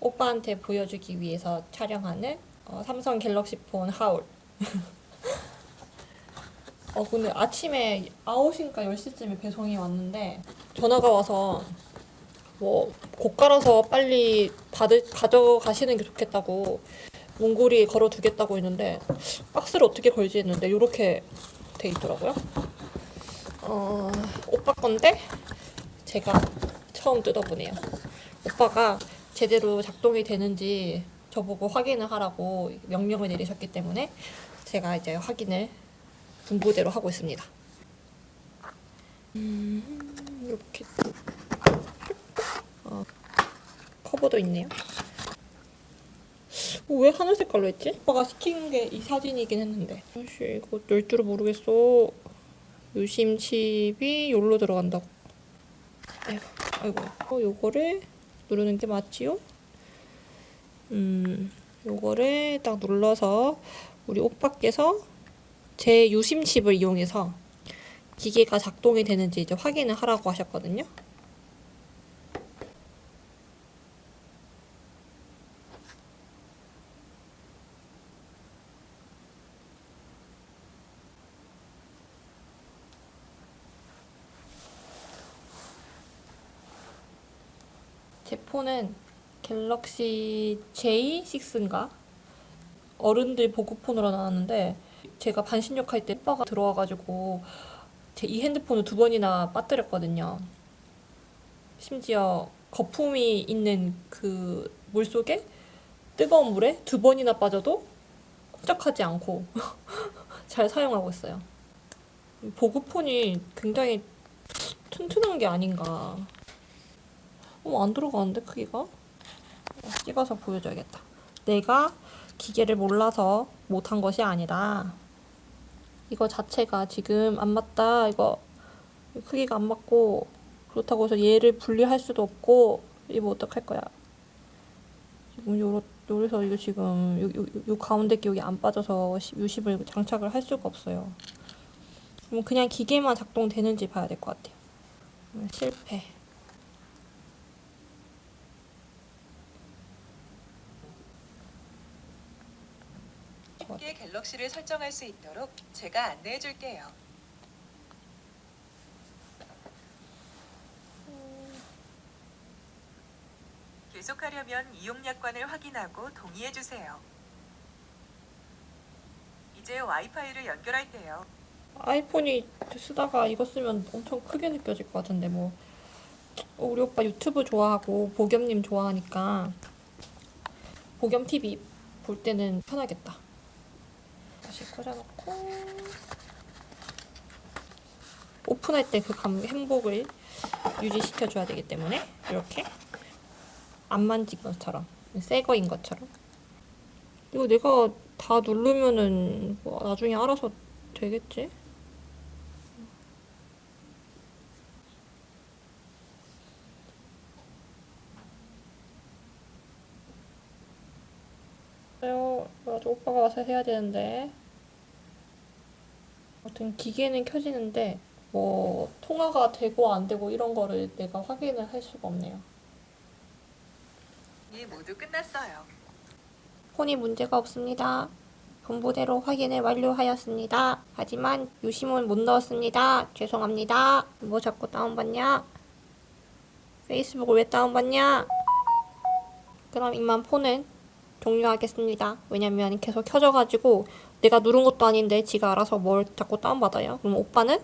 오빠한테 보여주기 위해서 촬영하는 어, 삼성 갤럭시 폰 하울. 어 근데 아침에 9시인가 10시쯤에 배송이 왔는데 전화가 와서 뭐 고가라서 빨리 받을 가져가시는 게 좋겠다고 몽골이 걸어두겠다고 했는데 박스를 어떻게 걸지 했는데 이렇게 돼 있더라고요. 어 오빠 건데 제가 처음 뜯어보네요. 오빠가 제대로 작동이 되는지 저보고 확인을 하라고 명령을 내리셨기 때문에 제가 이제 확인을 분부대로 하고 있습니다. 음, 이렇게 어, 커버도 있네요. 어, 왜 하늘 색깔로 했지? 오빠가 시킨 게 이 사진이긴 했는데. 아씨 이거 열 줄을 모르겠어. 유심칩이 여기로 들어간다고. 아이고, 아이고. 어, 요거를 누르는 게 맞지요? 음, 요거를 딱 눌러서 우리 오빠께서 제 유심칩을 이용해서 기계가 작동이 되는지 이제 확인을 하라고 하셨거든요. 제 폰은 갤럭시 J6인가? 어른들 보급폰으로 나왔는데 제가 반신욕 할때 오빠가 들어와가지고 제 이 핸드폰을 두 번이나 빠뜨렸거든요. 심지어 거품이 있는 그 물속에 뜨거운 물에 두 번이나 빠져도 끈적하지 않고 잘 사용하고 있어요. 보급폰이 굉장히 튼튼한 게 아닌가. 어, 안 들어가는데 크기가? 찍어서 보여줘야겠다. 내가 기계를 몰라서 못한 것이 아니다. 이거 자체가 지금 안 맞다. 이거 크기가 안 맞고 그렇다고 해서 얘를 분리할 수도 없고 이거 어떡할 거야? 지금 요러 요래서 이거 지금 요, 요, 요 가운데 게 여기 안 빠져서 유심을 장착을 할 수가 없어요. 그럼 그냥 기계만 작동되는지 봐야 될 것 같아요. 음, 실패. 쉽게 갤럭시를 설정할 수 있도록 제가 안내해 줄게요. 계속하려면 이용약관을 확인하고 동의해 주세요. 이제 와이파이를 연결할 때요. 아이폰이 쓰다가 이거 쓰면 엄청 크게 느껴질 것 같은데 뭐 어, 우리 오빠 유튜브 좋아하고 보겸님 좋아하니까 보겸 TV 볼 때는 편하겠다. 다시 꽂아놓고 오픈할 때 그 행복을 유지시켜 줘야 되기 때문에 이렇게 안 만진 것처럼 새 거인 것처럼 이거 내가 다 누르면은 뭐 나중에 알아서 되겠지? 그래요. 맞아, 오빠가 와서 해야 되는데. 아무튼 기계는 켜지는데 뭐 통화가 되고 안 되고 이런 거를 내가 확인을 할 수가 없네요. 이 모두 끝났어요. 폰이 문제가 없습니다. 본부대로 확인을 완료하였습니다. 하지만 유심은 못 넣었습니다. 죄송합니다. 뭐 자꾸 다운받냐? 페이스북을 왜 다운받냐? 그럼 이만 폰은 종료하겠습니다. 왜냐면 계속 켜져가지고 내가 누른 것도 아닌데 지가 알아서 뭘 자꾸 다운받아요. 그럼 오빠는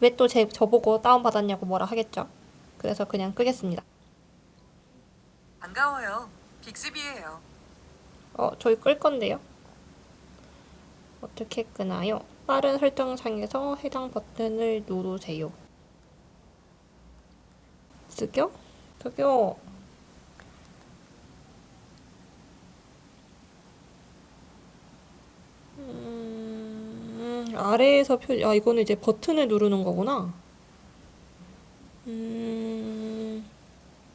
왜또제 저보고 다운받았냐고 뭐라 하겠죠. 그래서 그냥 끄겠습니다. 반가워요. 빅스비예요. 어, 저희 끌 건데요. 어떻게 끄나요? 빠른 설정창에서 해당 버튼을 누르세요. 쓰교? 쓰교. 음, 아래에서 표, 아, 이거는 이제 버튼을 누르는 거구나. 음,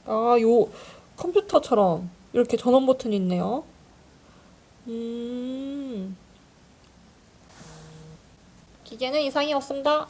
아, 요, 컴퓨터처럼 이렇게 전원 버튼이 있네요. 음. 기계는 이상이 없습니다.